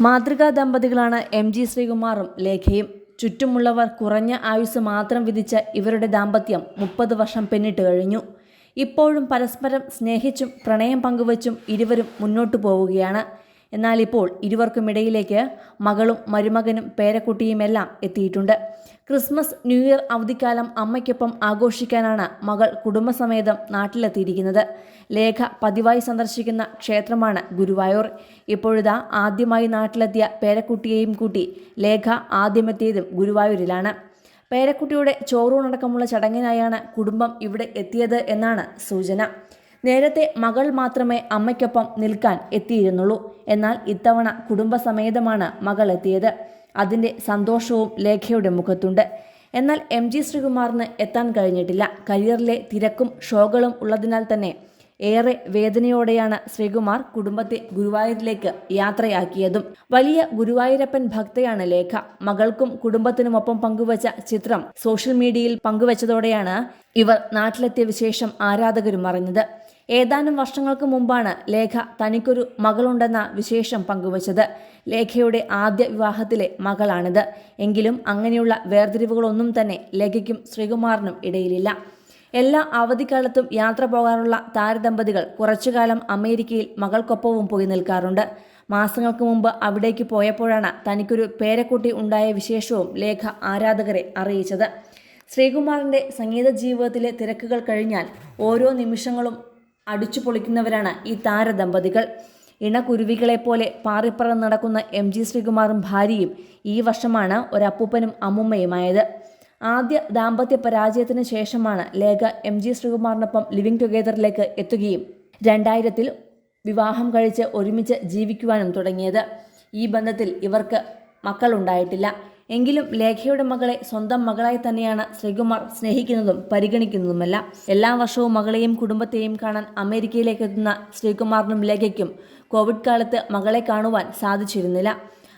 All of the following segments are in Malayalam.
മാതൃകാ ദമ്പതികളാണ് എം ജി ശ്രീകുമാറും ലേഖയും. ചുറ്റുമുള്ളവർ കുറഞ്ഞ ആയുസ് മാത്രം വിധിച്ച ഇവരുടെ ദാമ്പത്യം മുപ്പത് വർഷം പിന്നിട്ട് കഴിഞ്ഞു. ഇപ്പോഴും പരസ്പരം സ്നേഹിച്ചും പ്രണയം പങ്കുവച്ചും ഇരുവരും മുന്നോട്ടു പോവുകയാണ്. എന്നാൽ ഇപ്പോൾ ഇരുവർക്കുമിടയിലേക്ക് മകളും മരുമകനും പേരക്കുട്ടിയുമെല്ലാം എത്തിയിട്ടുണ്ട്. ക്രിസ്മസ് ന്യൂ ഇയർ അവധിക്കാലം അമ്മയ്ക്കൊപ്പം ആഘോഷിക്കാനാണ് മകൾ കുടുംബസമേതം നാട്ടിലെത്തിയിരിക്കുന്നത്. ലേഖ പതിവായി സന്ദർശിക്കുന്ന ക്ഷേത്രമാണ് ഗുരുവായൂർ. ഇപ്പോഴിതാ ആദ്യമായി നാട്ടിലെത്തിയ പേരക്കുട്ടിയെയും കൂട്ടി ലേഖ ആദ്യമെത്തിയതും ഗുരുവായൂരിലാണ്. പേരക്കുട്ടിയുടെ ചോറൂണടക്കമുള്ള ചടങ്ങിനായാണ് കുടുംബം ഇവിടെ എത്തിയത് എന്നാണ് സൂചന. നേരത്തെ മകൾ മാത്രമേ അമ്മയ്ക്കൊപ്പം നിൽക്കാൻ എത്തിയിരുന്നുള്ളൂ. എന്നാൽ ഇത്തവണ കുടുംബസമേതമാണ് മകൾ എത്തിയത്. അതിന്റെ സന്തോഷവും ലേഖയുടെ മുഖത്തുണ്ട്. എന്നാൽ എം ജി ശ്രീകുമാറിന് എത്താൻ കഴിഞ്ഞിട്ടില്ല. കരിയറിലെ തിരക്കും ഷോകളും ഉള്ളതിനാൽ തന്നെ ഏറെ വേദനയോടെയാണ് ശ്രീകുമാർ കുടുംബത്തെ ഗുരുവായൂരിലേക്ക് യാത്രയാക്കിയതും. വലിയ ഗുരുവായൂരപ്പൻ ഭക്തയാണ് ലേഖ. മകൾക്കും കുടുംബത്തിനുമൊപ്പം പങ്കുവച്ച ചിത്രം സോഷ്യൽ മീഡിയയിൽ പങ്കുവച്ചതോടെയാണ് ഇവർ നാട്ടിലെത്തിയ വിശേഷം ആരാധകരും അറിഞ്ഞത്. ഏതാനും വർഷങ്ങൾക്ക് മുമ്പാണ് ലേഖ തനിക്കൊരു മകളുണ്ടെന്ന വിശേഷം പങ്കുവച്ചത്. ലേഖയുടെ ആദ്യ വിവാഹത്തിലെ മകളാണിത്. എങ്കിലും അങ്ങനെയുള്ള വേർതിരിവുകളൊന്നും തന്നെ ലേഖയ്ക്കും ശ്രീകുമാറിനും ഇടയിലില്ല. എല്ലാ അവധിക്കാലത്തും യാത്ര പോകാനുള്ള താരദമ്പതികൾ കുറച്ചുകാലം അമേരിക്കയിൽ മകൾക്കൊപ്പവും പോയി നിൽക്കാറുണ്ട്. മാസങ്ങൾക്ക് മുമ്പ് അവിടേക്ക് പോയപ്പോഴാണ് തനിക്കൊരു പേരക്കുട്ടി ഉണ്ടായ വിശേഷവും ലേഖ ആരാധകരെ അറിയിച്ചത്. ശ്രീകുമാറിന്റെ സംഗീത ജീവിതത്തിലെ തിരക്കുകൾ കഴിഞ്ഞാൽ ഓരോ നിമിഷങ്ങളും അടിച്ചു പൊളിക്കുന്നവരാണ് ഈ താരദമ്പതികൾ. ഇണകുരുവികളെപ്പോലെ പാറിപ്പറന്ന് നടക്കുന്ന എം ജി ശ്രീകുമാറും ഭാര്യയും ഈ വർഷമാണ് ഒരപ്പൂപ്പനും അമ്മുമ്മയുമായത്. ആദ്യ ദാമ്പത്യ പരാജയത്തിന് ശേഷമാണ് ലേഖ എം ജി ശ്രീകുമാറിനൊപ്പം ലിവിംഗ് ടുഗെദറിലേക്ക് എത്തുകയും രണ്ടായിരത്തിൽ വിവാഹം കഴിച്ച് ഒരുമിച്ച് ജീവിക്കുവാനും തുടങ്ങിയത്. ഈ ബന്ധത്തിൽ ഇവർക്ക് മക്കളുണ്ടായിട്ടില്ല. എങ്കിലും ലേഖയുടെ മകളെ സ്വന്തം മകളായി തന്നെയാണ് ശ്രീകുമാർ സ്നേഹിക്കുന്നതും പരിഗണിക്കുന്നതുമല്ല. എല്ലാ വർഷവും മകളെയും കുടുംബത്തെയും കാണാൻ അമേരിക്കയിലേക്ക് എത്തുന്ന ശ്രീകുമാറിനും ലേഖയ്ക്കും കോവിഡ് കാലത്ത് മകളെ കാണുവാൻ സാധിച്ചിരുന്നില്ല.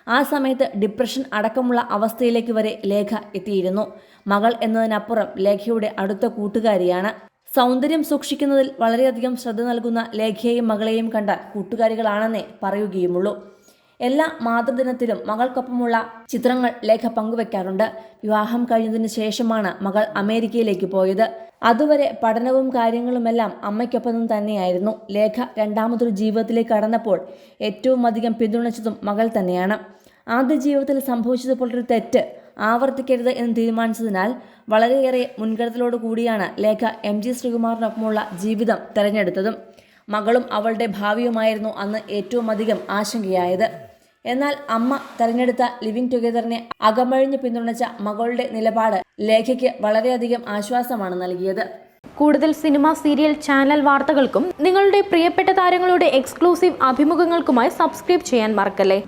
ആ സമയത്ത് ഡിപ്രഷൻ അടക്കമുള്ള അവസ്ഥയിലേക്ക് വരെ ലേഖ എത്തിയിരുന്നു. മകൾ എന്നതിനപ്പുറം ലേഖയുടെ അടുത്ത കൂട്ടുകാരിയാണ്. സൗന്ദര്യം സൂക്ഷിക്കുന്നതിൽ വളരെയധികം ശ്രദ്ധ നൽകുന്ന ലേഖയെയും മകളെയും കണ്ട കൂട്ടുകാരികളാണെന്നേ പറയുകയുമുള്ളൂ. എല്ലാ മാതൃദിനത്തിലും മകൾക്കൊപ്പമുള്ള ചിത്രങ്ങൾ ലേഖ പങ്കുവെക്കാറുണ്ട്. വിവാഹം കഴിഞ്ഞതിനു ശേഷമാണ് മകൾ അമേരിക്കയിലേക്ക് പോയത്. അതുവരെ പഠനവും കാര്യങ്ങളുമെല്ലാം അമ്മയ്ക്കൊപ്പം തന്നെയായിരുന്നു. ലേഖ രണ്ടാമതൊരു ജീവിതത്തിലേക്ക് കടന്നപ്പോൾ ഏറ്റവും അധികം പിന്തുണച്ചതും മകൾ തന്നെയാണ്. ആദ്യ ജീവിതത്തിൽ സംഭവിച്ചതുപോലൊരു തെറ്റ് ആവർത്തിക്കരുത് എന്ന് തീരുമാനിച്ചതിനാൽ വളരെയേറെ മുൻകരുതലോടു കൂടിയാണ് ലേഖ എം ജി ശ്രീകുമാറിനൊപ്പമുള്ള ജീവിതം തെരഞ്ഞെടുത്തതും. മകളും അവളുടെ ഭാവിയുമായിരുന്നു അന്ന് ഏറ്റവും അധികം ആശങ്കയായത്. എന്നാൽ അമ്മ തെരഞ്ഞെടുത്ത ലിവിംഗ് ടുഗെദറിനെ അകമഴിഞ്ഞ് പിന്തുണച്ച മകളുടെ നിലപാട് ലേഖയ്ക്ക് വളരെയധികം ആശ്വാസമാണ് നൽകിയത്. കൂടുതൽ സിനിമ സീരിയൽ ചാനൽ വാർത്തകൾക്കും നിങ്ങളുടെ പ്രിയപ്പെട്ട താരങ്ങളുടെ എക്സ്ക്ലൂസീവ് അഭിമുഖങ്ങൾക്കുമായി സബ്സ്ക്രൈബ് ചെയ്യാൻ മറക്കല്ലേ?